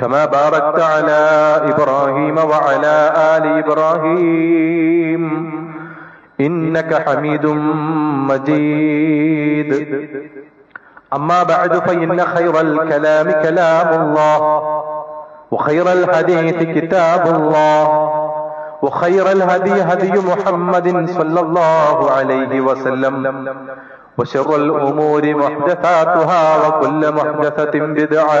كما باركت على إبراهيم وعلى آل إبراهيم. إنك حميد مجيد. أما بعد فإن خير الكلام كلام الله وخير الحديث كتاب الله وخير الهدي هدي محمد صلى الله عليه وسلم وشر الأمور محدثاتها وكل محدثة بدعة.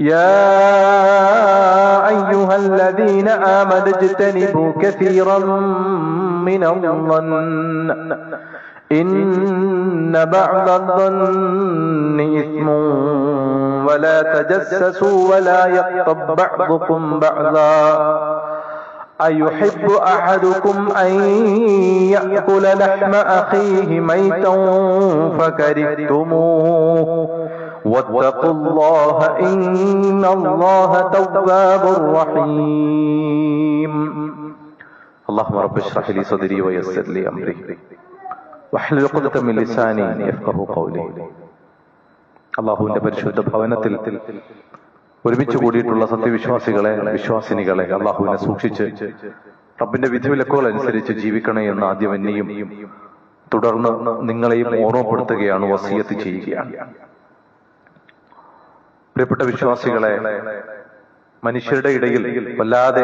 يا أيها الذين آمنوا اجتنبوا كثيرا من الظن. إن بعض الظن إثم ولا تجسسوا ولا يغتب بعضكم بعضا. أيحب أحدكم أن يأكل لحم أخيه ميتا فكرهتموه. واتقوا الله إن الله تواب رحيم اللهم رب اشرح لي صدري ويسر لي أمري واحلل عقدة من لساني يفقه قولي അള്ളാഹുവിന്റെ പരിശുദ്ധ ഭവനത്തിൽ ഒരുമിച്ച് കൂടിയിട്ടുള്ള സത്യവിശ്വാസികളെ വിശ്വാസിനികളെ അള്ളാഹുവിനെ സൂക്ഷിച്ച് റബ്ബിന്റെ വിധിവിലക്കുകൾ അനുസരിച്ച് ജീവിക്കണേ എന്ന് ആദ്യം എന്നെയും തുടർന്ന് നിങ്ങളെയും ഓർമ്മപ്പെടുത്തുകയാണ് വസീയത്ത് ചെയ്യുകയാണ് പ്രിയപ്പെട്ട വിശ്വാസികളെ മനുഷ്യരുടെ ഇടയിൽ വല്ലാതെ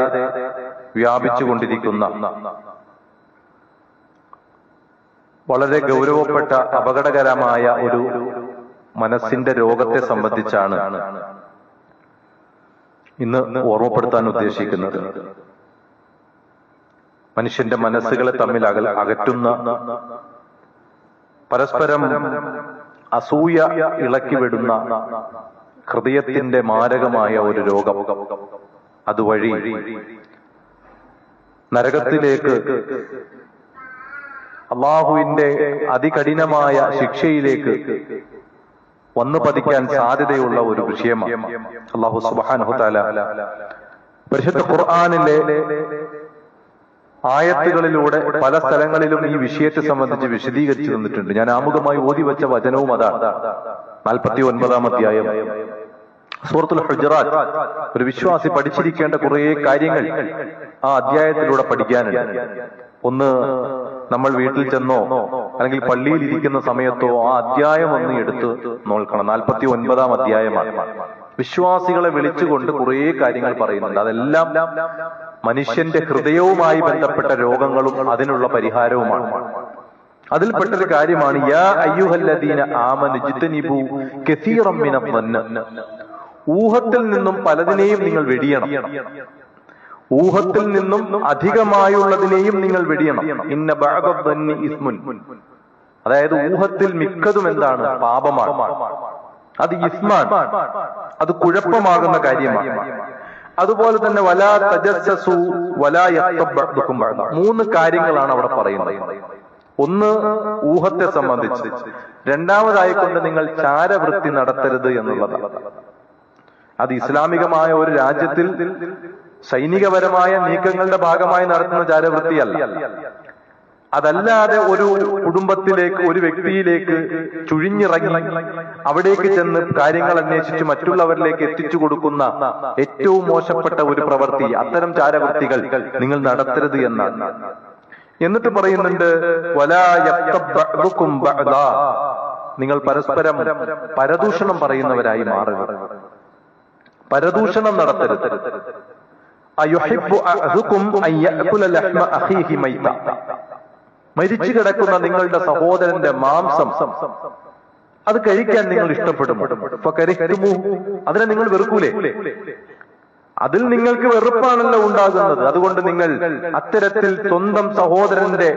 വ്യാപിച്ചുകൊണ്ടിരിക്കുന്ന വളരെ ഗൗരവപ്പെട്ട അപകടകരമായ ഒരു മനസ്സിന്റെ രോഗത്തെ സംബന്ധിച്ചാണ് ഇന്ന് ഓർമ്മപ്പെടുത്താൻ ഉദ്ദേശിക്കുന്നത്. മനുഷ്യന്റെ മനസ്സുകളെ തമ്മിൽ അകൽ അകറ്റുന്ന പരസ്പരം അസൂയ ഇളക്കി വിടുന്ന ഹൃദയത്തിന്റെ മാരകമായ ഒരു രോഗം. അതുവഴി നരകത്തിലേക്ക് അള്ളാഹുവിന്റെ അതികഠിനമായ ശിക്ഷയിലേക്ക് വന്നു പതിക്കാൻ സാധ്യതയുള്ള ഒരു വിഷയമാണ്. അള്ളാഹു സുബാനുഹുത്താല പരിശുദ്ധ ഖുർആാനിലെ ആയത്തുകളിലൂടെ പല സ്ഥലങ്ങളിലും ഈ വിഷയത്തെ സംബന്ധിച്ച് വിശദീകരിച്ചു തന്നിട്ടുണ്ട്. ഞാൻ ആമുഖമായി ഓതി വെച്ച വചനവും അതാണ്. നാൽപ്പത്തി ഒൻപതാം അധ്യായം സൂറത്തുൽ ഹുജറാത്ത്. ഒരു വിശ്വാസി പഠിച്ചിരിക്കേണ്ട കുറേ കാര്യങ്ങൾ ആ അധ്യായത്തിലൂടെ പഠിക്കാനുണ്ട്. ഒന്ന് നമ്മൾ വീട്ടിൽ ചെന്നോ അല്ലെങ്കിൽ പള്ളിയിൽ ഇരിക്കുന്ന സമയത്തോ ആ അധ്യായം ഒന്ന് എടുത്ത് നോക്കണം നാൽപ്പത്തി ഒൻപതാം അധ്യായമാണ്. വിശ്വാസികളെ വിളിച്ചുകൊണ്ട് കുറേ കാര്യങ്ങൾ പറയുന്നുണ്ട്. അതെല്ലാം മനുഷ്യന്റെ ഹൃദയവുമായി ബന്ധപ്പെട്ട രോഗങ്ങളും അതിനുള്ള പരിഹാരവുമാണ്. അതിൽപ്പെട്ടൊരു കാര്യമാണ് യാ അയ്യുഹല്ലദീന ആമനു ജിത്തനിബു കസീറം മിന വന്ന. ഊഹത്തിൽ നിന്നും പലതിനെയും നിങ്ങൾ വെടിയണം. ഊഹത്തിൽ നിന്നും അധികമായുള്ളതിനെയും നിങ്ങൾ വെടിയണം. ഇന്ന ഇസ്മുൻ. അതായത് ഊഹത്തിൽ മിക്കതും എന്താണ്? പാപമാണ്. അത് ഇസ്മാൻ അത് കുഴപ്പമാകുന്ന കാര്യമാണ്. അതുപോലെ തന്നെ വലാ തജസ്സു വലാ. മൂന്ന് കാര്യങ്ങളാണ് അവിടെ പറയുന്നത്. ഒന്ന് ഊഹത്തെ സംബന്ധിച്ച്. രണ്ടാമതായിക്കൊണ്ട് നിങ്ങൾ ചാരവൃത്തി നടത്തരുത് എന്നുള്ളതാണ്. അത് ഇസ്ലാമികമായ ഒരു രാജ്യത്തിൽ സൈനികപരമായ നീക്കങ്ങളുടെ ഭാഗമായി നടത്തുന്ന ചാരവൃത്തിയല്ല. അതല്ലാതെ ഒരു കുടുംബത്തിലേക്ക് ഒരു വ്യക്തിയിലേക്ക് ചുഴിഞ്ഞിറങ്ങി അവിടേക്ക് ചെന്ന് കാര്യങ്ങൾ അന്വേഷിച്ച് മറ്റുള്ളവരിലേക്ക് എത്തിച്ചു കൊടുക്കുന്ന ഏറ്റവും മോശപ്പെട്ട ഒരു പ്രവൃത്തി അത്തരം ചാരവൃത്തികൾ നിങ്ങൾ നടത്തരുത് എന്നാണ്. എന്നിട്ട് പറയുന്നുണ്ട്. നിങ്ങൾ പരസ്പരം പരദൂഷണം പറയുന്നവരായി മാറുക. പരദൂഷണം നടത്തരുത്. മരിച്ചു കിടക്കുന്ന നിങ്ങളുടെ സഹോദരന്റെ മാംസം അത് കഴിക്കാൻ നിങ്ങൾ ഇഷ്ടപ്പെടും. അതിനെ നിങ്ങൾ വെറുക്കൂലേ? അതിൽ നിങ്ങൾക്ക് വെറുപ്പാണല്ലോ ഉണ്ടാകുന്നത്. അതുകൊണ്ട് നിങ്ങൾ അത്തരത്തിൽ സ്വന്തം സഹോദരന്റെ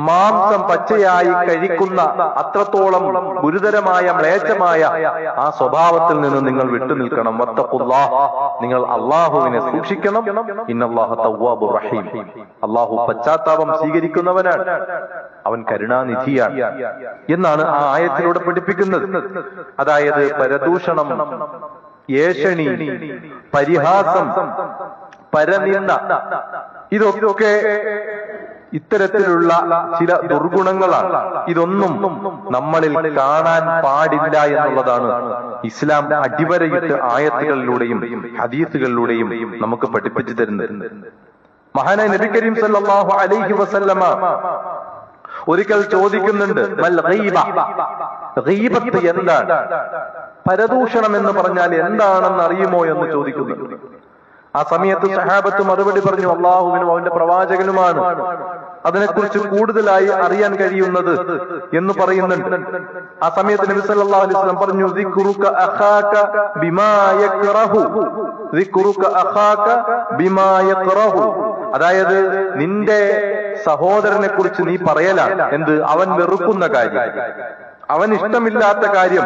മാംസം പച്ചയായി കഴിക്കുന്ന അത്രത്തോളം ഗുരുതരമായ മ്ലേച്ഛമായ ആ സ്വഭാവത്തിൽ നിന്ന് നിങ്ങൾ വിട്ടുനിൽക്കണം നിൽക്കണം. നിങ്ങൾ അള്ളാഹുവിനെ സൂക്ഷിക്കണം. ഇന്നല്ലാഹു റഹീം. അള്ളാഹു പശ്ചാത്താപം സ്വീകരിക്കുന്നവനാണ്. അവൻ കരുണാനിധിയാണ് എന്നാണ് ആ ആയത്തിലൂടെ പഠിപ്പിക്കുന്നത്. അതായത് പരദൂഷണം ഏഷണി പരിഹാസം പരനിന്ന ഇതൊക്കെ ഇത്തരത്തിലുള്ള ചില ദുർഗുണങ്ങളാണ്. ഇതൊന്നും നമ്മളിൽ കാണാൻ പാടില്ല എന്നുള്ളതാണ്. ഇസ്ലാം അടിവരയിട്ട് ആയത്തുകളിലൂടെയും ഹദീസുകളിലൂടെയും നമുക്ക് പഠിപ്പിച്ചു തരുന്നത്. മഹാനായ നബി കരീം സല്ലല്ലാഹു അലൈഹി വസല്ലമ ഒരിക്കൽ ചോദിക്കുന്നുണ്ട് എന്താണ്? പരദൂഷണം എന്ന് പറഞ്ഞാൽ എന്താണെന്ന് അറിയുമോ എന്ന് ചോദിക്കുന്നു. ആ സമയത്ത് സഹാബത്ത് മറുപടി പറഞ്ഞു അള്ളാഹുവിനും അവന്റെ പ്രവാചകനുമാണ്. അതിനെക്കുറിച്ച് കൂടുതലായി അറിയാൻ കഴിയുന്നത് എന്ന് പറയുന്നുണ്ട്. ആ സമയത്ത് നബി സല്ലല്ലാഹു അലൈഹി വസല്ലം പറഞ്ഞു "ദിക്റുക അഖാക ബിമാ യക്റഹു. ദിക്റുക അഖാക ബിമാ യക്റഹു. അതായത് നിന്റെ സഹോദരനെ കുറിച്ച് നീ പറയലാണ്. എന്ത്? അവൻ വെറുക്കുന്ന കാര്യം. അവൻ ഇഷ്ടമില്ലാത്ത കാര്യം.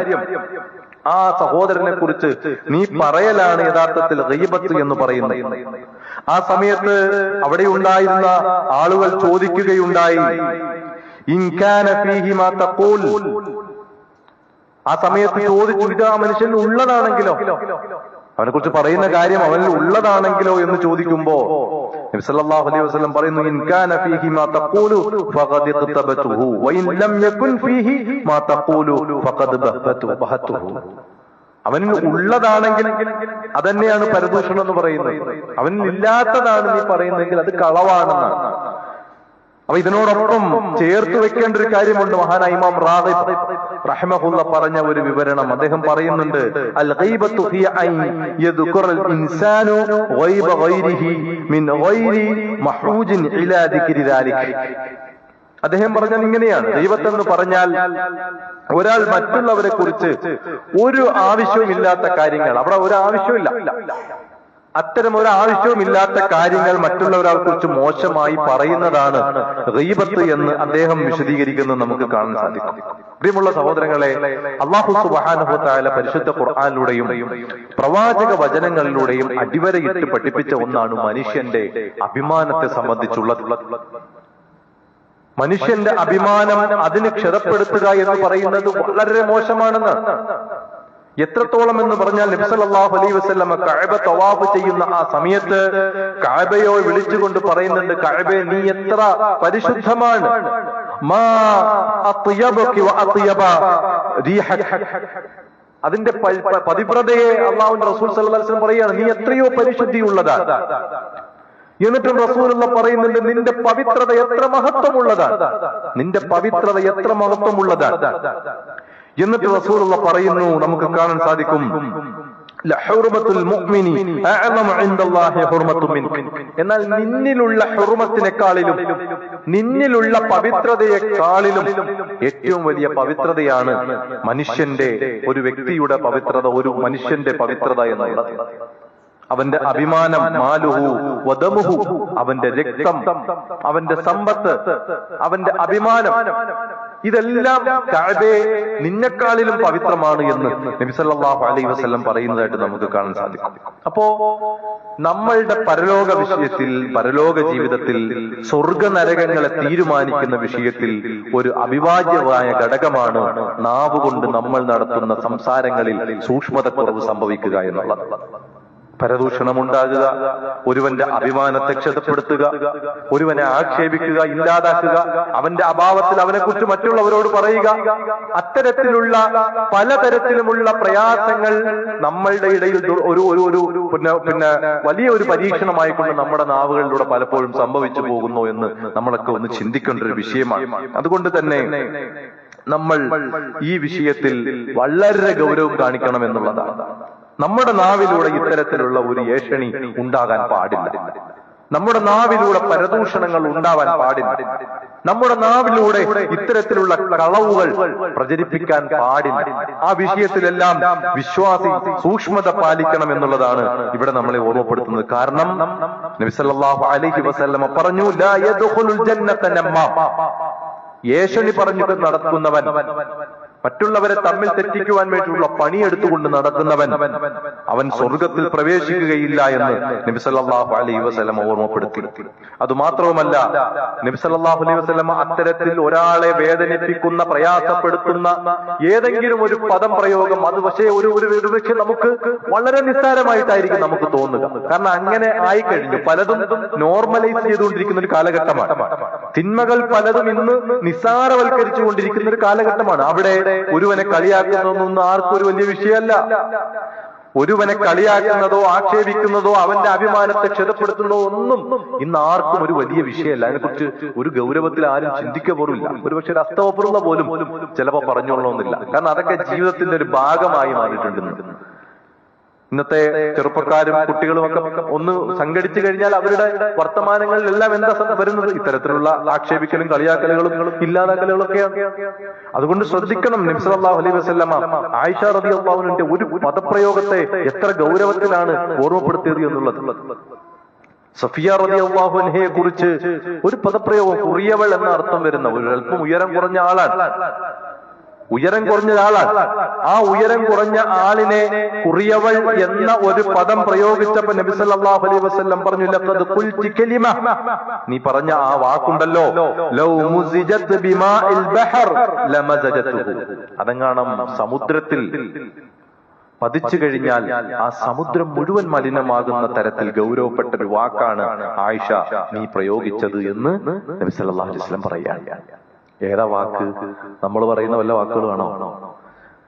ആ സഹോദരനെ കുറിച്ച് നീ പറയലാണ് യഥാർത്ഥത്തിൽ റീബത്ത് എന്ന് പറയുന്നത്. ആ സമയത്ത് അവിടെ ഉണ്ടായിരുന്ന ആളുകൾ ചോദിക്കുകയുണ്ടായി ആ സമയത്ത് ചോദിച്ചു ഇത് ആ മനുഷ്യൻ ഉള്ളതാണെങ്കിലോ? അവനെ കുറിച്ച് പറയുന്ന കാര്യം അവനിൽ ഉള്ളതാണെങ്കിലോ എന്ന് ചോദിക്കുമ്പോ നബി സല്ലല്ലാഹു അലൈഹി വസല്ലം പറയുന്നു ഇൻ കാന ഫീഹി മാ തഖൂലു ഫഖദ് ലം യകുൻ ഫീഹി മാ തഖൂലു ഫഖദ് അവനിൽ ഉള്ളതാണെങ്കിൽ അതന്നെയാണ് പരദൂഷണം എന്ന് പറയുന്നത്. അവനിൽ ഇല്ലാത്തതാണ് നീ പറയുന്നതെങ്കിൽ അത് കളവാണെന്നാണ്. അപ്പൊ ഇതിനോടൊപ്പം ചേർത്ത് വെക്കേണ്ട ഒരു കാര്യമുണ്ട് മഹാനായ ഇമാം റാഗിബ് റഹ്മഹുള്ള പറഞ്ഞ ഒരു വിവരണം. അദ്ദേഹം പറയുന്നുണ്ട് അൽ ഗൈബത്തു ഹിയ ഐ യദ്കുറൽ ഇൻസാനു ഗൈബ ഗൈരിഹി മിൻ ഗൈരി മഹൂജിൻ ഇലാ ദിക്രി ദാലിക്. അദ്ദേഹം പറഞ്ഞാൽ ഇങ്ങനെയാണ്. ദൈവത്തെന്ന് പറഞ്ഞാൽ ഒരാൾ മറ്റുള്ളവരെ കുറിച്ച് ഒരു ആവശ്യവുമില്ലാത്ത കാര്യങ്ങൾ. അവിടെ ഒരു ആവശ്യമില്ല അത്തരം ഒരു ആവശ്യവുമില്ലാത്ത കാര്യങ്ങൾ മറ്റുള്ളവരെ കുറിച്ച് മോശമായി പറയുന്നതാണ് റീബത്ത് എന്ന് അദ്ദേഹം വിശദീകരിക്കുന്നത് നമുക്ക് കാണാൻ സാധിക്കും. പ്രിയമുള്ള സഹോദരങ്ങളെ അള്ളാഹു സുബാനുഭവത്തായ പരിശുദ്ധ ഖുർആാനിലൂടെയും പ്രവാചക വചനങ്ങളിലൂടെയും അടിവരയിട്ട് പഠിപ്പിച്ച ഒന്നാണ് മനുഷ്യന്റെ അഭിമാനത്തെ സംബന്ധിച്ചുള്ളത്. മനുഷ്യന്റെ അഭിമാനം അതിന് ക്ഷതപ്പെടുത്തുക എന്ന് പറയുന്നത് വളരെ മോശമാണെന്ന്. എത്രത്തോളം എന്ന് പറഞ്ഞാൽ നബ്സല്ലാഹു അലൈ വസ്ലമ കഴബ തവാഫ് ചെയ്യുന്ന ആ സമയത്ത് കഴബയോ വിളിച്ചുകൊണ്ട് പറയുന്നുണ്ട് കഴബ നീ എത്ര പരിശുദ്ധമാണ്. അതിന്റെ പതിപ്രതയെ അള്ളാഹുന്റെ റസൂൽ വസല്ലം പറയുകയാണ് നീ എത്രയോ പരിശുദ്ധിയുള്ളതാണ്. എന്നിട്ടും റസൂലുള്ള പറയുന്നുണ്ട് നിന്റെ പവിത്രത എത്ര മഹത്വമുള്ളതാണ്. നിന്റെ പവിത്രത എത്ര മഹത്വമുള്ളതാണ്. എന്നിട്ട് റസൂലുള്ള പറയുന്നു നമുക്ക് കാണാൻ സാധിക്കും. എന്നാൽ നിന്നിലുള്ള ഹുർമത്തിനെക്കാളിലും നിന്നിലുള്ള പവിത്രതയെക്കാളിലും ഏറ്റവും വലിയ പവിത്രതയാണ് മനുഷ്യന്റെ ഒരു വ്യക്തിയുടെ പവിത്രത ഒരു മനുഷ്യന്റെ പവിത്രത എന്നുള്ളത്. അവന്റെ അഭിമാനം മാലുഹു വദമുഹു അവന്റെ രക്തം അവന്റെ സമ്പത്ത് അവന്റെ അഭിമാനം ഇതെല്ലാം കഅബയെ നിന്നെക്കാളിലും പവിത്രമാണ് എന്ന് നബി സല്ലല്ലാഹു അലൈഹി വസല്ലം പറയുന്നതായിട്ട് നമുക്ക് കാണാൻ സാധിക്കും. അപ്പോ നമ്മളുടെ പരലോക വിഷയത്തിൽ പരലോക ജീവിതത്തിൽ സ്വർഗ നരകങ്ങളെ തീരുമാനിക്കുന്ന വിഷയത്തിൽ ഒരു അവിഭാജ്യമായ ഘടകമാണ് നാവ് കൊണ്ട് നമ്മൾ നടത്തുന്ന സംസാരങ്ങളിൽ സൂക്ഷ്മതക്കുറവ് സംഭവിക്കുക എന്നുള്ളത്. പരദൂഷണം ഉണ്ടാകുക ഒരുവന്റെ അഭിമാനത്തെ ക്ഷതപ്പെടുത്തുക. ഒരുവനെ ആക്ഷേപിക്കുക ഇല്ലാതാക്കുക. അവന്റെ അഭാവത്തിൽ അവനെ കുറിച്ച് മറ്റുള്ളവരോട് പറയുക. അത്തരത്തിലുള്ള പലതരത്തിലുമുള്ള പ്രയാസങ്ങൾ നമ്മളുടെ ഇടയിൽ ഒരു ഒരു ഒരു പിന്നെ പിന്നെ വലിയ ഒരു പരീക്ഷണമായിക്കൊണ്ട് നമ്മുടെ നാവുകളിലൂടെ പലപ്പോഴും സംഭവിച്ചു പോകുന്നു എന്ന് നമ്മളൊക്കെ ഒന്ന് ചിന്തിക്കേണ്ട ഒരു വിഷയമാണ്. അതുകൊണ്ട് തന്നെ നമ്മൾ ഈ വിഷയത്തിൽ വളരെ ഗൗരവം കാണിക്കണം എന്നുള്ളതാണ്. നമ്മുടെ നാവിലൂടെ ഇത്തരത്തിലുള്ള ഒരു ഏഷണി ഉണ്ടാകാൻ പാടില്ല. നമ്മുടെ നാവിലൂടെ പരദൂഷണങ്ങൾ ഉണ്ടാവാൻ പാടില്ല. നമ്മുടെ നാവിലൂടെ ഇത്തരത്തിലുള്ള കളവുകൾ പ്രചരിപ്പിക്കാൻ പാടില്ല. ആ വിഷയത്തിലെല്ലാം വിശ്വാസി സൂക്ഷ്മത പാലിക്കണം എന്നുള്ളതാണ് ഇവിടെ നമ്മളെ ഓർമ്മപ്പെടുത്തുന്നത്. കാരണം നബി സല്ലല്ലാഹു അലൈഹി വസല്ലമ പറഞ്ഞു ഏഷണി പറഞ്ഞിട്ട് നടക്കുന്നവൻ മറ്റുള്ളവരെ തമ്മിൽ തെറ്റിക്കുവാൻ വേണ്ടിയുള്ള പണിയെടുത്തുകൊണ്ട് നടക്കുന്നവൻ അവൻ സ്വർഗത്തിൽ പ്രവേശിക്കുകയില്ല എന്ന് നബിസല്ലാഹു അലൈഹി വസ്ലമ ഓർമ്മപ്പെടുത്തി. അത് മാത്രവുമല്ല നബിസല്ലാഹു അലൈഹി വസല്ലമ അത്തരത്തിൽ ഒരാളെ വേദനിപ്പിക്കുന്ന പ്രയാസപ്പെടുത്തുന്ന ഏതെങ്കിലും ഒരു പദം പ്രയോഗം അത് പക്ഷേ ഒരു ഒരു ഒരു നമുക്ക് വളരെ നിസ്സാരമായിട്ടായിരിക്കും നമുക്ക് തോന്നുക. കാരണം അങ്ങനെ ആയിക്കഴിഞ്ഞു. പലതും നോർമലൈസ് ചെയ്തുകൊണ്ടിരിക്കുന്ന ഒരു കാലഘട്ടമാണ്. തിന്മകൾ പലതും ഇന്ന് നിസ്സാരവൽക്കരിച്ചു കൊണ്ടിരിക്കുന്ന ഒരു കാലഘട്ടമാണ്. അവിടെ ഒരുവനെ കളിയാക്കുന്നതൊന്നും ആർക്കും ഒരു വലിയ വിഷയമല്ല. ഒരുവനെ കളിയാക്കുന്നതോ ആക്ഷേപിക്കുന്നതോ അവന്റെ അഭിമാനത്തെ ക്ഷതപ്പെടുത്തുന്നതോ ഒന്നും ഇന്ന് ആർക്കും ഒരു വലിയ വിഷയമല്ല. അതിനെക്കുറിച്ച് ഒരു ഗൗരവത്തിൽ ആരും ചിന്തിക്കുക പോലുമില്ല. ഒരുപക്ഷെ ഒരു അസ്തവപ്പുറത പോലും ചിലപ്പോ പറഞ്ഞോളണമെന്നില്ല. കാരണം അതൊക്കെ ജീവിതത്തിന്റെ ഒരു ഭാഗമായി മാറിയിട്ടുണ്ട്. ഇന്നത്തെ ചെറുപ്പക്കാരും കുട്ടികളും ഒക്കെ ഒന്ന് സംഘടിച്ചു കഴിഞ്ഞാൽ അവരുടെ വർത്തമാനങ്ങളിലെല്ലാം എന്താ വരുന്നത്? ഇത്തരത്തിലുള്ള ആക്ഷേപിക്കലും കളിയാക്കലുകളും ഇല്ലാതാക്കലുകളും ഒക്കെയാണ് അതുകൊണ്ട് ശ്രദ്ധിക്കണം നബ്സല്ലാഹു അലൈഹി വസല്ലമ. ആയിഷ റബി അള്ളാഹുവിന്റെ ഒരു പദപ്രയോഗത്തെ എത്ര ഗൗരവത്തിലാണ് ഓർമ്മപ്പെടുത്തിയത് എന്നുള്ളത്. സഫിയ റബി അള്ളാഹുൻഹയെ കുറിച്ച് ഒരു പദപ്രയോഗം കുറിയവൾ എന്ന അർത്ഥം വരുന്ന ഒരു അല്പം ഉയരം കുറഞ്ഞ ആളാണ്. ഉയരം കുറഞ്ഞ ആളാണ് ആ ഉയരം കുറഞ്ഞ ആളിനെ കുറിയവൾ എന്ന ഒരു പദം പ്രയോഗിച്ചപ്പോ നബി സല്ലല്ലാഹു അലൈഹി വസല്ലം പറഞ്ഞു ലഖദ് ഖുൽതി കലിമ. നീ പറഞ്ഞ ആ വാക്കുണ്ടല്ലോ. ലൗ ബഹർ സമുദ്രത്തിൽ പതിച്ചു കഴിഞ്ഞാൽ ആ സമുദ്രം മുഴുവൻ മലിനമാകുന്ന തരത്തിൽ ഗൗരവപ്പെട്ട ഒരു വാക്കാണ് ആയിഷ നീ പ്രയോഗിച്ചത് എന്ന് നബി സല്ലല്ലാഹു അലൈഹി വസല്ലം പറയുകയാണ്. ഏതാ വാക്ക്? നമ്മൾ പറയുന്ന വല്ല വാക്കുകളാണോ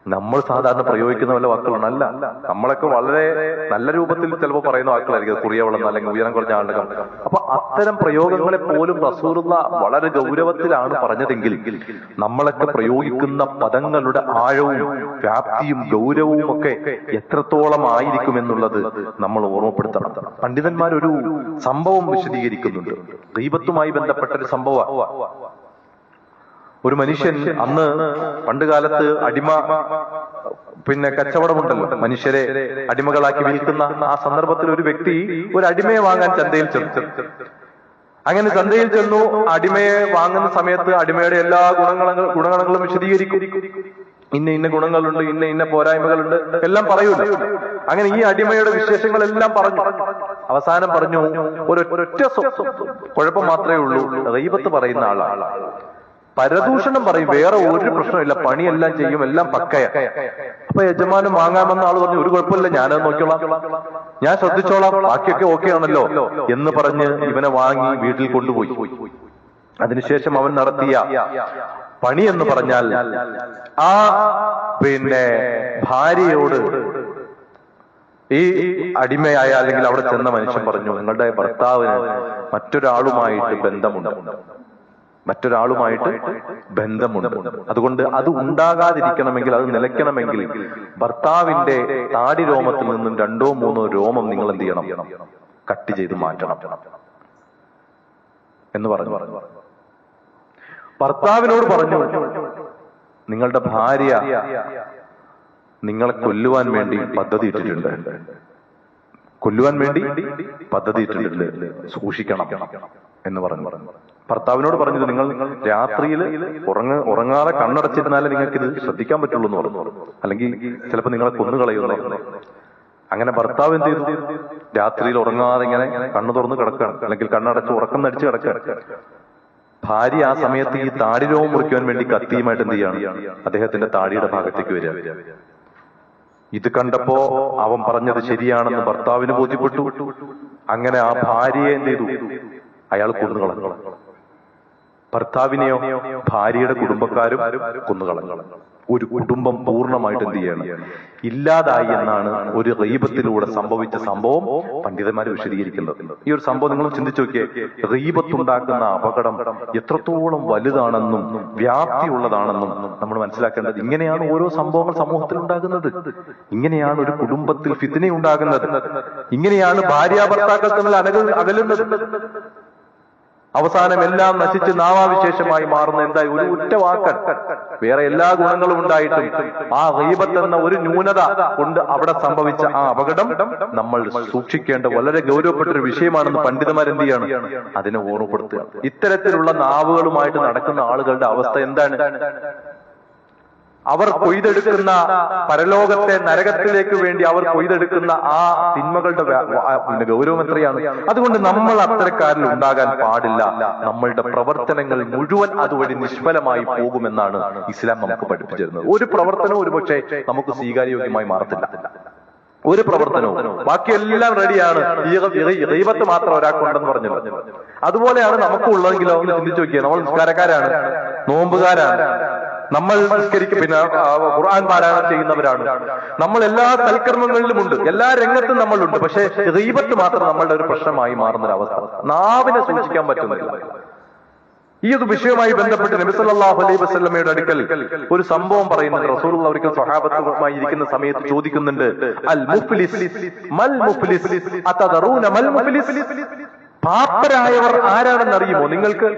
നമ്മൾ സാധാരണ പ്രയോഗിക്കുന്ന വല്ല വാക്കുകളാണ് അല്ല. നമ്മളൊക്കെ വളരെ നല്ല രൂപത്തിൽ ചിലപ്പോൾ പറയുന്ന വാക്കുകളായിരിക്കും. കുറിയ വളർന്ന അല്ലെങ്കിൽ ഉയരം കുറഞ്ഞ ആളുകൾ അപ്പൊ അത്തരം പ്രയോഗങ്ങളെ പോലും റസൂലുള്ള വളരെ ഗൗരവത്തിലാണ് പറഞ്ഞതെങ്കിൽ നമ്മളൊക്കെ പ്രയോഗിക്കുന്ന പദങ്ങളുടെ ആഴവും വ്യാപ്തിയും ഗൗരവവും ഒക്കെ എത്രത്തോളം ആയിരിക്കും എന്നുള്ളത് നമ്മൾ ഓർമ്മപ്പെടുത്തണം. പണ്ഡിതന്മാരൊരു സംഭവം വിശദീകരിക്കുന്നുണ്ട്. ദൈവത്തുമായി ബന്ധപ്പെട്ട ഒരു സംഭവം ഒരു മനുഷ്യൻ അന്ന് പണ്ട് കാലത്ത് അടിമ പിന്നെ കച്ചവടമുണ്ടല്ലോ. മനുഷ്യരെ അടിമകളാക്കി വിൽക്കുന്ന ആ സന്ദർഭത്തിൽ ഒരു വ്യക്തി ഒരു അടിമയെ വാങ്ങാൻ ചന്തയിൽ ചെന്നു. അങ്ങനെ ചന്തയിൽ ചെന്നു. അടിമയെ വാങ്ങുന്ന സമയത്ത് അടിമയുടെ എല്ലാ ഗുണങ്ങളും ഗുണഗണങ്ങളും വിശദീകരിക്കും. ഇന്ന ഇന്ന ഗുണങ്ങളുണ്ട് ഇന്ന ഇന്ന പോരായ്മകളുണ്ട് എല്ലാം പറയൂല. അങ്ങനെ ഈ അടിമയുടെ വിശേഷങ്ങളെല്ലാം പറഞ്ഞു. അവസാനം പറഞ്ഞു ഒരു ഒറ്റ കുഴപ്പം മാത്രമേ ഉള്ളൂ റൈബത്ത് പറയുന്ന ആളാണ്. പരദൂഷണം പറയും. വേറെ ഒരു പ്രശ്നമില്ല പണിയെല്ലാം ചെയ്യും. എല്ലാം പക്കയ. അപ്പൊ യജമാനം വാങ്ങാമെന്ന ആൾ പറഞ്ഞു ഒരു കുഴപ്പമില്ല. ഞാൻ നോക്കിയോളാം ഞാൻ ശ്രദ്ധിച്ചോളാം. ബാക്കിയൊക്കെ ഓക്കെ ആണല്ലോ എന്ന് പറഞ്ഞ് ഇവനെ വാങ്ങി വീട്ടിൽ കൊണ്ടുപോയി. അതിനുശേഷം അവൻ നടത്തിയ പണി എന്ന് പറഞ്ഞാൽ ആ പിന്നെ ഭാര്യയോട് ഈ അടിമയായ അല്ലെങ്കിൽ അവിടെ ചെന്ന മനുഷ്യൻ പറഞ്ഞു നിങ്ങളുടെ ഭർത്താവിന് മറ്റൊരാളുമായിട്ട് ബന്ധമുണ്ട്. മറ്റൊരാളുമായിട്ട് ബന്ധമുണ്ട്. അതുകൊണ്ട് അത് ഉണ്ടാകാതിരിക്കണമെങ്കിൽ അത് നിലയ്ക്കണമെങ്കിൽ ഭർത്താവിന്റെ താടി രോമത്തിൽ നിന്നും രണ്ടോ മൂന്നോ രോമം നിങ്ങൾ എന്ത് ചെയ്യണം? കട്ട് ചെയ്ത് മാറ്റണം എന്ന് പറഞ്ഞു. ഭർത്താവിനോട് പറഞ്ഞു നിങ്ങളുടെ ഭാര്യ നിങ്ങളെ കൊല്ലുവാൻ വേണ്ടി പദ്ധതി ഇട്ടിട്ടുണ്ട്. കൊല്ലുവാൻ വേണ്ടി പദ്ധതി ഇട്ടിട്ടുണ്ട്. സൂക്ഷിക്കണം എന്ന് പറഞ്ഞു. ഭർത്താവിനോട് പറഞ്ഞത് നിങ്ങൾ രാത്രിയിൽ ഉറങ്ങ ഉറങ്ങാതെ കണ്ണടച്ചിരുന്നാലേ നിങ്ങൾക്ക് ഇത് ശ്രദ്ധിക്കാൻ പറ്റുള്ളൂ എന്ന് പറഞ്ഞു. അല്ലെങ്കിൽ ചിലപ്പോൾ നിങ്ങളെ കൊന്നുകളയുന്നു അങ്ങനെ ഭർത്താവ് എന്ത് ചെയ്തു? രാത്രിയിൽ ഉറങ്ങാതെ ഇങ്ങനെ കണ്ണു തുറന്ന് കിടക്കുകയാണ് അല്ലെങ്കിൽ കണ്ണടച്ച് ഉറക്കം നടിച്ച് കിടക്കുകയാണ് ഭാര്യ ആ സമയത്ത് ഈ താടി രോഗം മുറിക്കുവാൻ വേണ്ടി കത്തിയുമായിട്ട് എന്ത് ചെയ്യാണ്? അദ്ദേഹത്തിന്റെ താടിയുടെ ഭാഗത്തേക്ക് വരിക. ഇത് കണ്ടപ്പോ അവൻ പറഞ്ഞത് ശരിയാണെന്ന് ഭർത്താവിന് ബോധ്യപ്പെട്ടു. അങ്ങനെ ആ ഭാര്യയെ എന്ത് ചെയ്തു? അയാൾ കൊന്നുകളഞ്ഞു ഭർത്താവിനെയോ ഭാര്യയുടെ കുടുംബക്കാരും കൊന്നുകളഞ്ഞു. ഒരു കുടുംബം പൂർണമായിട്ട് എന്ത് ചെയ്യണം? ഇല്ലാതായി എന്നാണ് ഒരു റീബത്തിലൂടെ സംഭവിച്ച സംഭവം പണ്ഡിതന്മാർ വിശദീകരിക്കുന്നത്. ഈ ഒരു സംഭവം നിങ്ങൾ ചിന്തിച്ചു നോക്കിയേ. റീബത്തുണ്ടാക്കുന്ന അപകടം എത്രത്തോളം വലുതാണെന്നും വ്യാപ്തിയുള്ളതാണെന്നും നമ്മൾ മനസ്സിലാക്കേണ്ടത് ഇങ്ങനെയാണ് ഓരോ സംഭവങ്ങൾ സമൂഹത്തിൽ ഉണ്ടാകുന്നത്. ഇങ്ങനെയാണ് ഒരു കുടുംബത്തിൽ ഫിത്തിനെ ഉണ്ടാകുന്നത് ഇങ്ങനെയാണ് ഭാര്യ ഭർത്താക്കൾ തമ്മിൽ അകലുന്നത്. അവസാനം എല്ലാം നശിച്ച് നാവാവിശേഷമായി മാറുന്ന എന്തായി? ഒരു ഉറ്റ വാക്ക് വേറെ എല്ലാ ഗുണങ്ങളും ഉണ്ടായിട്ടും ആ റീബത്ത് എന്ന ഒരു ന്യൂനത കൊണ്ട് അവിടെ സംഭവിച്ച ആ അപകടം നമ്മൾ സൂക്ഷിക്കേണ്ട വളരെ ഗൗരവപ്പെട്ട ഒരു വിഷയമാണെന്ന് പണ്ഡിതന്മാർ എന്ത് ചെയ്യാണ്? അതിനെ ഓർമ്മപ്പെടുത്തുക. ഇത്തരത്തിലുള്ള നാവുകളുമായിട്ട് നടക്കുന്ന ആളുകളുടെ അവസ്ഥ എന്താണ്? അവർ കൊയ്തെടുക്കുന്ന പരലോകത്തെ നരകത്തിലേക്ക് വേണ്ടി അവർ കൊയ്തെടുക്കുന്ന ആ തിന്മകളുടെ ഗൗരവം എത്രയാണ് അതുകൊണ്ട് നമ്മൾ അത്തരക്കാരിൽ ഉണ്ടാകാൻ പാടില്ല. നമ്മളുടെ പ്രവർത്തനങ്ങൾ മുഴുവൻ അതുവഴി നിഷ്ഫലമായി പോകുമെന്നാണ് ഇസ്ലാം നമുക്ക് പഠിപ്പിച്ചിരുന്നത്. ഒരു പ്രവർത്തനവും ഒരുപക്ഷെ നമുക്ക് സ്വീകാര്യോഗ്യമായി മാറത്തില്ല. ഒരു പ്രവർത്തനവും ബാക്കിയെല്ലാം റെഡിയാണ്. ഈ ദൈവത്ത് മാത്രം ഒരാൾക്കുണ്ടെന്ന് പറഞ്ഞു അതുപോലെയാണ് നമുക്കുള്ളതെങ്കിലും ഒന്ന് ചിന്തിച്ചു നോക്കിയാൽ നമ്മൾ നിസ്കാരക്കാരാണ്. നോമ്പുകാരാണ്. നമ്മൾ നിസ്കരിക്കും പിന്നെ ഖുർആൻ പാരായണം ചെയ്യുന്നവരാണ്. നമ്മൾ എല്ലാ സൽക്കർമ്മങ്ങളിലുമുണ്ട്. എല്ലാ രംഗത്തും നമ്മളുണ്ട്. പക്ഷേ ദൈവത്ത് മാത്രം നമ്മളുടെ ഒരു പ്രശ്നമായി മാറുന്ന ഒരു അവസ്ഥ. നാവിനെ സൂക്ഷിക്കാൻ പറ്റുന്നില്ല. ഈ ഒരു വിഷയവുമായി ബന്ധപ്പെട്ട് നബി സല്ലല്ലാഹു അലൈഹി വസല്ലമയുടെ അടുക്കൽ ഒരു സംഭവം പറയുന്നുണ്ട്. റസൂൽ ഒരിക്കൽ സ്വഹാബത്തുമായി ഇരിക്കുന്ന സമയത്ത് ചോദിക്കുന്നുണ്ട് അൽ മുഫ്ലിസ്? മൽ മുഫ്ലിസ്? മൽ മുഫ്ലിസ്? പാപ്പരായവർ ആരാണെന്ന് അറിയുമോ നിങ്ങൾക്ക്?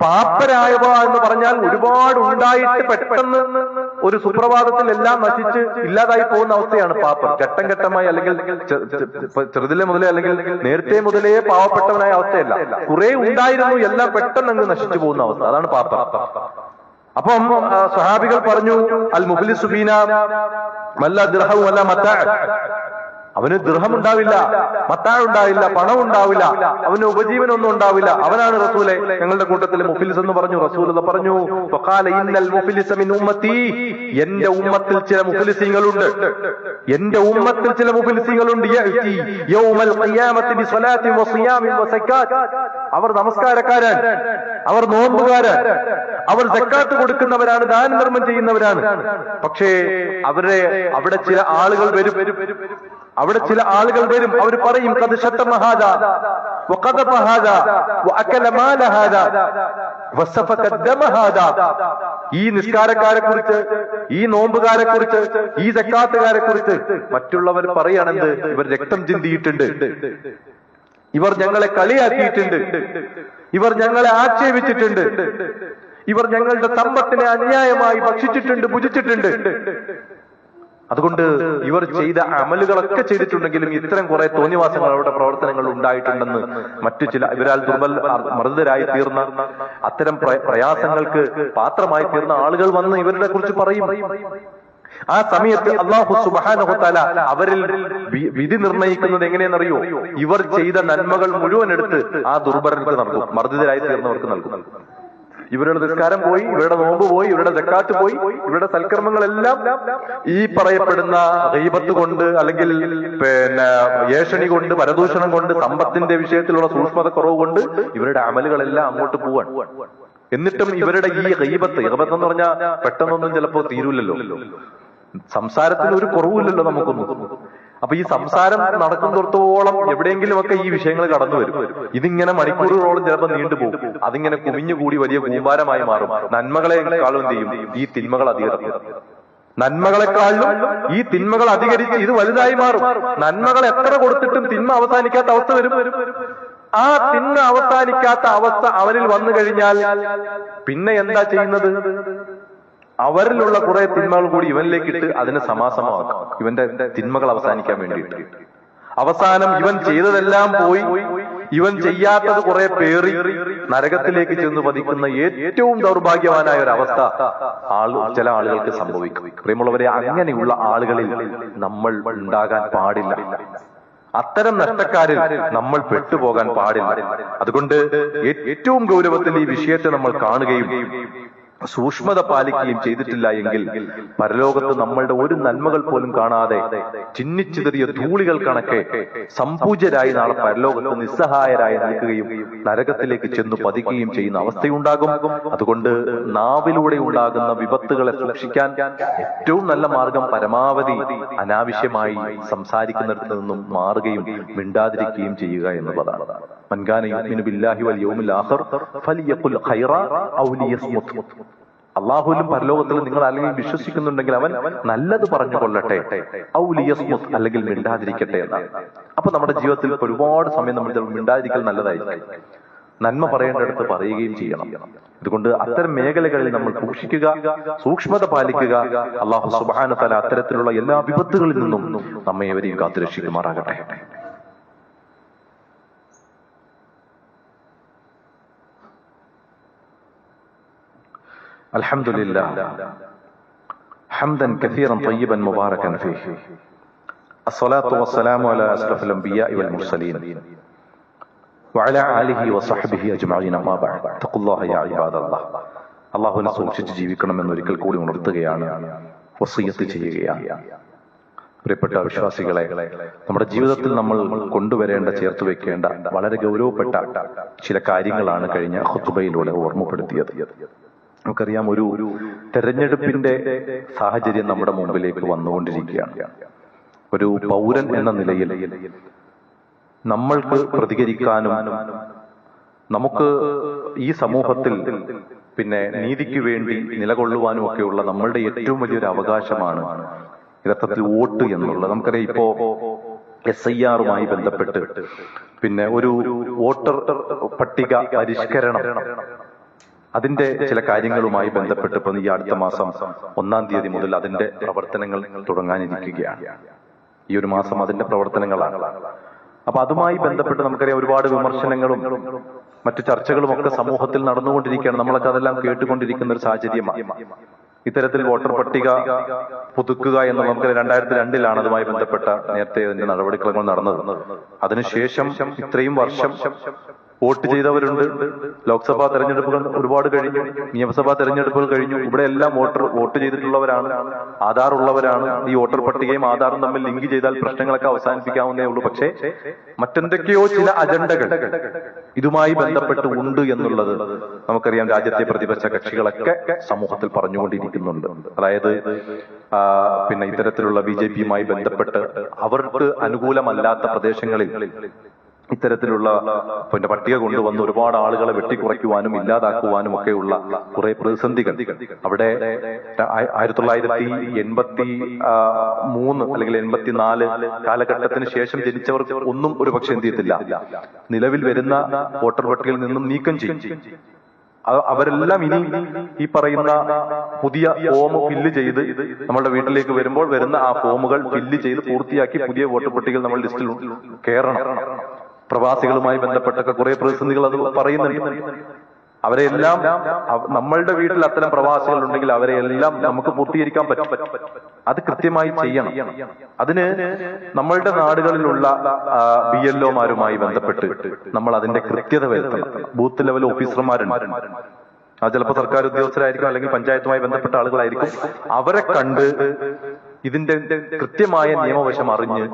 പാപ്പരായവ എന്ന് പറഞ്ഞാൽ ഒരുപാട് ഉണ്ടായിട്ട് പെട്ടെന്ന് ഒരു സുപ്രഭാതത്തിൽ എല്ലാം നശിച്ച് ഇല്ലാതായി പോകുന്ന അവസ്ഥയാണ് പാപ്പർ ഘട്ടം ഘട്ടമായി അല്ലെങ്കിൽ ചെറുതിലെ മുതലേ അല്ലെങ്കിൽ നേരത്തെ മുതലേ പാവപ്പെട്ടവനായ അവസ്ഥയല്ല. കുറെ ഉണ്ടായിരുന്നു എല്ലാം പെട്ടെന്ന് അങ്ങ് നശിച്ചു പോകുന്ന അവസ്ഥ. അതാണ് പാപ്പർ അപ്പം സഹാബികൾ പറഞ്ഞു അൽ മുഫ്ലിസുബീന മല്ല ദിർഹവും അല്ല മത്താ അവന് ദൃഹം ഉണ്ടാവില്ല മത്താഴ് ഉണ്ടാവില്ല പണം ഉണ്ടാവില്ല അവന് ഉപജീവനൊന്നും ഉണ്ടാവില്ല. അവനാണ് റസൂലെ. ഞങ്ങളുടെ കൂട്ടത്തിൽ മുഫിലിസ് എന്ന് പറഞ്ഞു റസൂൽ പറഞ്ഞു ഇന്നൽ എന്റെ ഉമ്മത്തിൽ ചില മുഫിലിസിങ്ങളുണ്ട്. എന്റെ ഉമ്മത്തിൽ ചില മുഫിലിസിങ്ങളുണ്ട്. അവർ നമസ്കാരക്കാരാണ്. അവർ നോമ്പുകാരൻ അവർ സക്കാത്ത് കൊടുക്കുന്നവരാണ് ദാനധർമ്മം ചെയ്യുന്നവരാണ്. പക്ഷേ അവരെ അവിടെ ചില ആളുകൾ വരും. അവിടെ ചില ആളുകൾ വരും അവർ പറയും കത് ശത്തമഹാദ വഖദഫഹാദ വഅകല മാലഹാദ ഈ നിസ്കാരക്കാരെ കുറിച്ച് ഈ നോമ്പുകാരെ കുറിച്ച് ഈ സക്കാത്തുകാരെ കുറിച്ച് മറ്റുള്ളവർ പറയണെന്ത് ഇവർ രക്തം ചിന്തിയിട്ടുണ്ട്. ഇവർ ഞങ്ങളെ കളിയാക്കിയിട്ടുണ്ട്. ഇവർ ഞങ്ങളെ ആക്ഷേപിച്ചിട്ടുണ്ട്. ഇവർ ഞങ്ങളുടെ സമ്പത്തിനെ അന്യായമായി ഭക്ഷിച്ചിട്ടുണ്ട് ഭുജിച്ചിട്ടുണ്ട്. അതുകൊണ്ട് ഇവർ ചെയ്ത അമലുകളൊക്കെ ചെയ്തിട്ടുണ്ടെങ്കിലും ഇത്തരം കുറെ തോന്നിവാസങ്ങൾ അവരുടെ പ്രവർത്തനങ്ങൾ ഉണ്ടായിട്ടുണ്ടെന്ന് മറ്റു ചില ഇവരാൽ ദുർബൽ മൃതരായി തീർന്ന അത്തരം പ്ര- പ്രയാസങ്ങൾക്ക് പാത്രമായി തീർന്ന ആളുകൾ വന്ന് ഇവരുടെ കുറിച്ച് പറയും. ആ സമയത്ത് അള്ളാഹു സുബാനഹുത്താല അവരിൽ വിധി നിർണയിക്കുന്നത് എങ്ങനെയെന്നറിയോ? ഇവർ ചെയ്ത നന്മകൾ മുഴുവൻ എടുത്ത് ആ ദുർബലർക്ക് നൽകും. മർദ്ദിതരായി തീർന്നവർക്ക് നൽകും. ഇവരുടെ നിസ്കാരം പോയി ഇവരുടെ നോമ്പ് പോയി ഇവരുടെ ജക്കാത്ത് പോയി ഇവരുടെ സൽക്കർമ്മങ്ങളെല്ലാം ഈ പറയപ്പെടുന്ന ഗൈബത്ത് കൊണ്ട് അല്ലെങ്കിൽ പിന്നെ ഏഷണി കൊണ്ട് പരദൂഷണം കൊണ്ട് സമ്പത്തിന്റെ വിഷയത്തിലുള്ള സൂക്ഷ്മത കുറവ് കൊണ്ട് ഇവരുടെ അമലുകളെല്ലാം അങ്ങോട്ട് പോവാൻ എന്നിട്ടും ഇവരുടെ ഈ ഗൈബത്ത് ഗൈബത്ത് എന്ന് പറഞ്ഞാൽ പെട്ടെന്നൊന്നും ചിലപ്പോ തീരൂലല്ലോ സംസാരത്തിന് ഒരു കുറവില്ലല്ലോ നമുക്കൊന്നും. അപ്പൊ ഈ സംസാരം നടക്കുന്നിടത്തോളം എവിടെയെങ്കിലുമൊക്കെ ഈ വിഷയങ്ങൾ കടന്നു വരും ഇതിങ്ങനെ മണിക്കൂറുകളോളം ചിലപ്പോൾ നീണ്ടുപോകും. അതിങ്ങനെ കുമിഞ്ഞുകൂടി വലിയ കൂമ്പാരമായി മാറും. നന്മകളെക്കാളും കാളും ചെയ്യും? ഈ തിന്മകൾ അധികം നന്മകളെക്കാളും ഈ തിന്മകൾ അധികരിച്ച് ഇത് വലുതായി മാറും. നന്മകൾ എത്ര കൊടുത്തിട്ടും തിന്മ അവസാനിക്കാത്ത അവസ്ഥ വരും. ആ തിന്മ അവസാനിക്കാത്ത അവസ്ഥ അവനിൽ വന്നു കഴിഞ്ഞാൽ പിന്നെ എന്താ ചെയ്യുന്നത്? അവരിലുള്ള കുറെ തിന്മകൾ കൂടി ഇവനിലേക്ക് ഇട്ട് അതിനെ സമാസമാക്കാം ഇവന്റെ തിന്മകൾ അവസാനിക്കാൻ വേണ്ടിയിട്ട്. അവസാനം ഇവൻ ചെയ്തതെല്ലാം പോയി. ഇവൻ ചെയ്യാത്തത് കുറെ പേറി നരകത്തിലേക്ക് ചെന്ന് പതിക്കുന്ന ഏറ്റവും ദൗർഭാഗ്യവാനായ ഒരു അവസ്ഥ ആൾ ചില ആളുകൾക്ക് സംഭവിക്കും. പ്രിയമുള്ളവരെ അങ്ങനെയുള്ള ആളുകളിൽ നമ്മൾ ഉണ്ടാകാൻ പാടില്ല. അത്തരം നഷ്ടക്കാരിൽ നമ്മൾ പെട്ടുപോകാൻ പാടില്ല. അതുകൊണ്ട് ഏറ്റവും ഗൗരവത്തിൽ ഈ വിഷയത്തെ നമ്മൾ കാണുകയും സൂക്ഷ്മത പാലിക്കുകയും ചെയ്തിട്ടില്ല എങ്കിൽ പരലോകത്ത് നമ്മളുടെ ഒരു നന്മകൾ പോലും കാണാതെ ചിന്നിച്ചിതറിയ ധൂളികൾ കണക്കെ സമ്പൂജ്യരായി നാളെ പരലോകത്ത് നിസ്സഹായരായി നിൽക്കുകയും നരകത്തിലേക്ക് ചെന്നു പതിക്കുകയും ചെയ്യുന്ന അവസ്ഥയുണ്ടാകും. അതുകൊണ്ട് നാവിലൂടെ ഉണ്ടാകുന്ന വിപത്തുകളെ സൂക്ഷിക്കാൻ ഏറ്റവും നല്ല മാർഗം പരമാവധി അനാവശ്യമായി സംസാരിക്കുന്നിടത്ത് നിന്നും മാറുകയും മിണ്ടാതിരിക്കുകയും ചെയ്യുക എന്നുള്ളതാണ് മൻകാന പരലോകത്തിൽ നിങ്ങൾ അല്ലെങ്കിൽ വിശ്വസിക്കുന്നുണ്ടെങ്കിൽ അവൻ നല്ലത് പറഞ്ഞു കൊള്ളട്ടെ ഔ ലിയസ്മുത് അല്ലെങ്കിൽ മിണ്ടാതിരിക്കട്ടെ എന്നാണ്. അപ്പൊ നമ്മുടെ ജീവിതത്തിൽ ഒരുപാട് സമയം നമ്മൾ മിണ്ടാതിരിക്കൽ നല്ലതായിരിക്കും. നന്മ പറയേണ്ടടുത്ത് പറയുകയും ചെയ്യണം. അതുകൊണ്ട് അത്തരം മേഖലകളിൽ നമ്മൾ സൂക്ഷിക്കുക സൂക്ഷ്മത പാലിക്കുക. അള്ളാഹു സുബാന തല അത്തരത്തിലുള്ള എല്ലാ വിപത്തുകളിൽ നിന്നും നമ്മെ എവരെയും കാത്തുരക്ഷിക്കുമാറാകട്ടെ. الحمد لله حمدا كثيرا طيبا مباركا فيه الصلاة والسلام على أشرف الأنبياء والمرسلين وعلى آله وصحبه أجمعين أما بعد اتقوا الله يا عباد الله അള്ളാഹുവിനെ സൂക്ഷിച്ച് ജീവിക്കണമെന്ന് ഒരിക്കൽ കൂടി ഉണർത്തുകയാണ് വസീയത്ത് ചെയ്യുകയാണ് പ്രിയപ്പെട്ട വിശ്വാസികളെ നമ്മുടെ ജീവിതത്തിൽ നമ്മൾ കൊണ്ടുവരേണ്ട ചേർത്ത് വെക്കേണ്ട വളരെ ഗൗരവപ്പെട്ട ചില കാര്യങ്ങളാണ് കഴിഞ്ഞ ഹുത്തുബയിലൂടെ ഓർമ്മപ്പെടുത്തിയത് നമുക്കറിയാം ഒരു തെരഞ്ഞെടുപ്പിന്റെ സാഹചര്യം നമ്മുടെ മുമ്പിലേക്ക് വന്നുകൊണ്ടിരിക്കുകയാണ്. ഒരു പൗരൻ എന്ന നിലയിൽ നമ്മൾക്ക് പ്രതികരിക്കാനും നമുക്ക് ഈ സമൂഹത്തിൽ പിന്നെ നീതിക്ക് വേണ്ടി നിലകൊള്ളുവാനും ഒക്കെയുള്ള നമ്മളുടെ ഏറ്റവും വലിയൊരു അവകാശമാണ് യഥാർത്ഥത്തിൽ വോട്ട് എന്നുള്ളത്. നമുക്കറിയാം ഇപ്പോ എസ് ഐ ആറുമായി ബന്ധപ്പെട്ട് പിന്നെ ഒരു വോട്ടർ പട്ടിക പരിഷ്കരണം. അതിന്റെ ചില കാര്യങ്ങളുമായി ബന്ധപ്പെട്ട് ഇപ്പൊ ഈ അടുത്ത മാസം ഒന്നാം തീയതി മുതൽ അതിന്റെ പ്രവർത്തനങ്ങൾ തുടങ്ങാനിരിക്കുകയാണ്. ഈ ഒരു മാസം അതിന്റെ പ്രവർത്തനങ്ങളാണ്. അപ്പൊ അതുമായി ബന്ധപ്പെട്ട് നമുക്കറിയാം ഒരുപാട് വിമർശനങ്ങളും മറ്റു ചർച്ചകളും ഒക്കെ സമൂഹത്തിൽ നടന്നുകൊണ്ടിരിക്കുകയാണ്. നമ്മളൊക്കെ അതെല്ലാം കേട്ടുകൊണ്ടിരിക്കുന്ന ഒരു സാഹചര്യമാണ്. ഇത്തരത്തിൽ വോട്ടർ പട്ടിക പുതുക്കുക എന്ന് നമുക്ക് രണ്ടായിരത്തി രണ്ടിലാണ് അതുമായി ബന്ധപ്പെട്ട നേരത്തെ അതിന്റെ നടപടിക്രമങ്ങൾ നടന്നത്. അതിനുശേഷം ഇത്രയും വർഷം വോട്ട് ചെയ്തവരുണ്ട്. ലോക്സഭാ തെരഞ്ഞെടുപ്പുകൾ ഒരുപാട് കഴിഞ്ഞു. നിയമസഭാ തെരഞ്ഞെടുപ്പുകൾ കഴിഞ്ഞു. ഇവിടെ എല്ലാം വോട്ടർ വോട്ട് ചെയ്തിട്ടുള്ളവരാണ്. ആധാർ ഉള്ളവരാണ് ഈ വോട്ടർ പട്ടികയും ആധാറും തമ്മിൽ ലിങ്ക് ചെയ്താൽ പ്രശ്നങ്ങളൊക്കെ അവസാനിപ്പിക്കാവുന്നേ ഉള്ളൂ. പക്ഷേ മറ്റെന്തൊക്കെയോ ചില അജണ്ടകൾ ഇതുമായി ബന്ധപ്പെട്ട് ഉണ്ട് എന്നുള്ളത് നമുക്കറിയാം. രാജ്യത്തെ പ്രതിപക്ഷ കക്ഷികളൊക്കെ സമൂഹത്തിൽ പറഞ്ഞുകൊണ്ടിരിക്കുന്നുണ്ട്. അതായത് പിന്നെ ഇത്തരത്തിലുള്ള ബി ജെ പിയുമായി ബന്ധപ്പെട്ട് അവർക്ക് അനുകൂലമല്ലാത്ത പ്രദേശങ്ങളിൽ ഇത്തരത്തിലുള്ള പിന്നെ പട്ടിക കൊണ്ടുവന്ന് ഒരുപാട് ആളുകളെ വെട്ടിക്കുറയ്ക്കുവാനും ഇല്ലാതാക്കുവാനും ഒക്കെയുള്ള കുറെ പ്രതിസന്ധികൾ. അവിടെ ആയി- ആയിരത്തി തൊള്ളായിരത്തി എൺപത്തി മൂന്ന് അല്ലെങ്കിൽ എൺപത്തിനാല് കാലഘട്ടത്തിന് ശേഷം ജനിച്ചവർക്ക് ഒന്നും ഒരു പക്ഷെ എന്ത് ചെയ്യത്തില്ല നിലവിൽ വരുന്ന വോട്ടർ പട്ടികയിൽ നിന്നും നീക്കം ചെയ്യും. അവരെല്ലാം ഇനി ഈ പറയുന്ന പുതിയ ഫോം ഫില്ല് ചെയ്ത് നമ്മുടെ വീട്ടിലേക്ക് വരുമ്പോൾ വരുന്ന ആ ഫോമുകൾ ഫില്ല് ചെയ്ത് പൂർത്തിയാക്കി പുതിയ വോട്ടർ പട്ടികയിൽ നമ്മൾ ലിസ്റ്റിൽ കയറണം. പ്രവാസികളുമായി ബന്ധപ്പെട്ടൊക്കെ കുറെ പ്രതിസന്ധികൾ അത് പറയുന്നുണ്ട്. അവരെല്ലാം എല്ലാം നമ്മളുടെ വീട്ടിൽ അത്തരം പ്രവാസികൾ ഉണ്ടെങ്കിൽ അവരെ എല്ലാം നമുക്ക് പൂർത്തീകരിക്കാൻ പറ്റും. അത് കൃത്യമായി ചെയ്യണം. അതിന് നമ്മളുടെ നാടുകളിലുള്ള ബി എൽ ഒമാരുമായി ബന്ധപ്പെട്ട് നമ്മൾ അതിന്റെ കൃത്യത വരുത്തണം. ബൂത്ത് ലെവൽ ഓഫീസർമാരുണ്ട്. അത് ചിലപ്പോൾ സർക്കാർ ഉദ്യോഗസ്ഥരായിരിക്കും അല്ലെങ്കിൽ പഞ്ചായത്തുമായി ബന്ധപ്പെട്ട ആളുകളായിരിക്കും. അവരെ കണ്ട് ഇതിന്റെ കൃത്യമായ നിയമവശം അറിഞ്ഞ്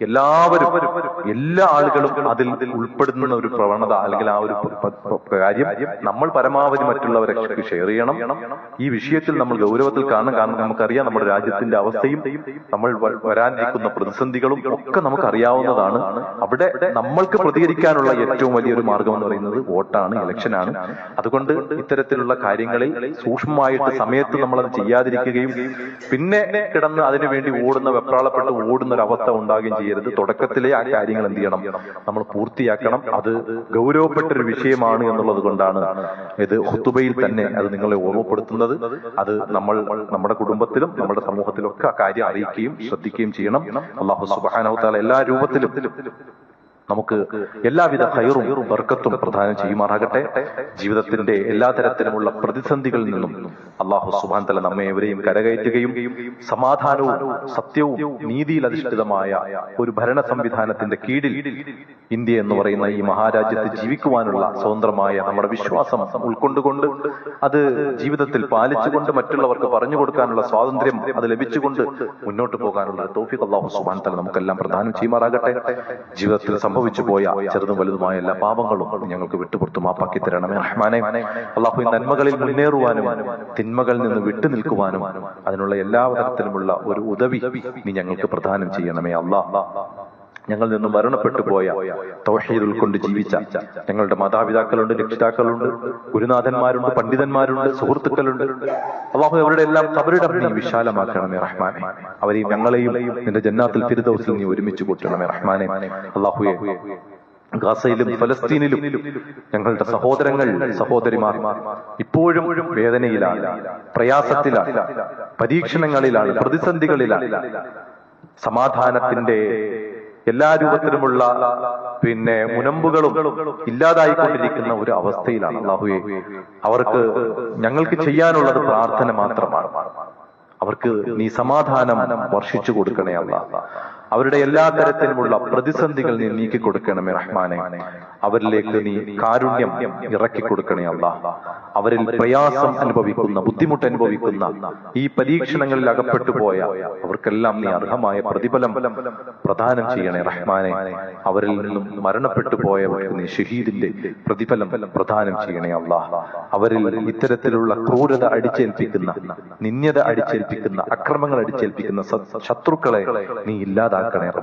എല്ലാവരും എല്ലാ ആളുകളും അതിൽ ഉൾപ്പെടുന്ന ഒരു പ്രവണത അല്ലെങ്കിൽ ആ ഒരു കാര്യം നമ്മൾ പരമാവധി മറ്റുള്ളവരെ ഷെയർ ചെയ്യണം ഈ വിഷയത്തിൽ നമ്മൾ ഗൗരവത്തിൽ കാണണം. കാരണം നമുക്കറിയാം നമ്മുടെ രാജ്യത്തിന്റെ അവസ്ഥയും നമ്മൾ വരാനിരിക്കുന്ന പ്രതിസന്ധികളും ഒക്കെ നമുക്കറിയാവുന്നതാണ് അവിടെ നമ്മൾക്ക് പ്രതികരിക്കാനുള്ള ഏറ്റവും വലിയൊരു മാർഗം എന്ന് പറയുന്നത് വോട്ടാണ് ഇലക്ഷനാണ്. അതുകൊണ്ട് ഇത്തരത്തിലുള്ള കാര്യങ്ങളിൽ സൂക്ഷ്മമായിട്ട് സമയത്ത് നമ്മൾ അത് ചെയ്യാതിരിക്കുകയും പിന്നെ കിടന്ന് അതിനുവേണ്ടി ഓടുന്ന വെപ്രാളപ്പെട്ട് ഓടുന്ന ഒരു അവസ്ഥ ഉണ്ടാകുകയും ചെയ്യരുത്. തുടക്കത്തിലെ ആ കാര്യങ്ങൾ എന്ത് ചെയ്യണം? നമ്മൾ പൂർത്തിയാക്കണം. അത് ഗൗരവപ്പെട്ട ഒരു വിഷയമാണ് എന്നുള്ളത് കൊണ്ടാണ് ഇത് ഒത്തുബയിൽ തന്നെ അത് നിങ്ങളെ ഓർമ്മപ്പെടുത്തുന്നത്. അത് നമ്മൾ നമ്മുടെ കുടുംബത്തിലും നമ്മുടെ സമൂഹത്തിലും ഒക്കെ ആ കാര്യം അറിയിക്കുകയും ശ്രദ്ധിക്കുകയും ചെയ്യണം. അള്ളാഹു സുബാനവത്താല എല്ലാ രൂപത്തിലും നമുക്ക് എല്ലാവിധ ഹൈറും ബർക്കത്തും പ്രധാനം ചെയ്യുമാറാകട്ടെ. ജീവിതത്തിന്റെ എല്ലാ തരത്തിലുമുള്ള പ്രതിസന്ധികളിൽ നിന്നും അള്ളാഹു സുബാൻ തല നമ്മെ എവരെയും കരകയറ്റുകയും സമാധാനവും സത്യവും നീതിയിൽ അധിഷ്ഠിതമായ ഒരു ഭരണ സംവിധാനത്തിന്റെ കീഴിൽ ഇന്ത്യ എന്ന് പറയുന്ന ഈ മഹാരാജ്യത്ത് ജീവിക്കുവാനുള്ള സ്വതന്ത്രമായ നമ്മുടെ വിശ്വാസം ഉൾക്കൊണ്ടുകൊണ്ട് അത് ജീവിതത്തിൽ പാലിച്ചുകൊണ്ട് മറ്റുള്ളവർക്ക് പറഞ്ഞു കൊടുക്കാനുള്ള സ്വാതന്ത്ര്യം അത് ലഭിച്ചുകൊണ്ട് മുന്നോട്ട് പോകാനുള്ള തോഫിക് അള്ളാഹു സുബാൻ തല നമുക്കെല്ലാം പ്രധാനം ചെയ്യുമാറാകട്ടെ. ജീവിതത്തിൽ സംഭവിച്ചു പോയ ചെറുതും വലുതുമായ എല്ലാ പാപങ്ങളും ഞങ്ങൾക്ക് വിട്ടുപുറത്തു മാപ്പാക്കി തരണമേ റഹ്മാനെ. അള്ളാഹു നന്മകളിൽ മുന്നേറുവാനും തിന്മകളിൽ നിന്ന് വിട്ടു നിൽക്കുവാനും അതിനുള്ള എല്ലാ തരത്തിലുമുള്ള ഒരു ഉദവി നീ ഞങ്ങൾക്ക് പ്രദാനം ചെയ്യണമേ. അള്ളാഹ്. ഞങ്ങളിൽ നിന്ന് മരണപ്പെട്ടു പോയ തൗഹീദ് ഉൾക്കൊണ്ട് ജീവിച്ച ഞങ്ങളുടെ മാതാപിതാക്കളുണ്ട് രക്ഷിതാക്കളുണ്ട് ഗുരുനാഥന്മാരുണ്ട് പണ്ഡിതന്മാരുണ്ട് സുഹൃത്തുക്കളുണ്ട്. അള്ളാഹു അവരുടെ എല്ലാം അവരുടെ നീ വിശാലമാക്കണമേ റഹ്മാനെ. അവരെയും ഞങ്ങളെയും നിന്റെ ജന്നാത്തിൽ ഫിരുദൗസിൽ നീ ഒരുമിച്ച് കൂട്ടണമേ റഹ്മാനെ. അള്ളാഹുയെ ഗാസയിലും ഫലസ്തീനിലും ഞങ്ങളുടെ സഹോദരങ്ങൾ സഹോദരിമാർ ഇപ്പോഴും വേദനയിലാണ് പ്രയാസത്തിലാണ് പരീക്ഷണങ്ങളിലാണ് പ്രതിസന്ധികളിലാണ്. സമാധാനത്തിന്റെ എല്ലാ രൂപത്തിലുമുള്ള പിന്നെ മുനമ്പുകളും ഇല്ലാതായിക്കൊണ്ടിരിക്കുന്ന ഒരു അവസ്ഥയിലാണ് അള്ളാഹുയെ അവർക്ക് ഞങ്ങൾക്ക് ചെയ്യാനുള്ളത് പ്രാർത്ഥന മാത്രമാണ്. അവർക്ക് നീ സമാധാനം വർഷിച്ചു കൊടുക്കണേ അല്ല അവരുടെ എല്ലാ തരത്തിലുമുള്ള പ്രതിസന്ധികൾ നീ നീക്കി കൊടുക്കണമേ റഹ്മാനെ. അവരിലേക്ക് നീ കാരുണ്യം ഇറക്കി കൊടുക്കണേ അല്ല അവരിൽ പ്രയാസം അനുഭവിക്കുന്ന ബുദ്ധിമുട്ട് അനുഭവിക്കുന്ന ഈ പരീക്ഷണങ്ങളിൽ അകപ്പെട്ടു പോയ അവർക്കെല്ലാം നീ അർഹമായ പ്രതിഫലം പ്രദാനം ചെയ്യണേ റഹ്മാനെ. അവരിൽ നിന്നും മരണപ്പെട്ടു പോയവർക്ക് നീ ഷഹീദിന്റെ പ്രതിഫലം പ്രദാനം ചെയ്യണേ അല്ല അവരിൽ ഇത്തരത്തിലുള്ള ക്രൂരത അടിച്ചേൽപ്പിക്കുന്ന നിന്യത അടിച്ചേൽപ്പിക്കുന്ന അക്രമങ്ങൾ അടിച്ചേൽപ്പിക്കുന്ന ശത്രുക്കളെ നീ अदा करें।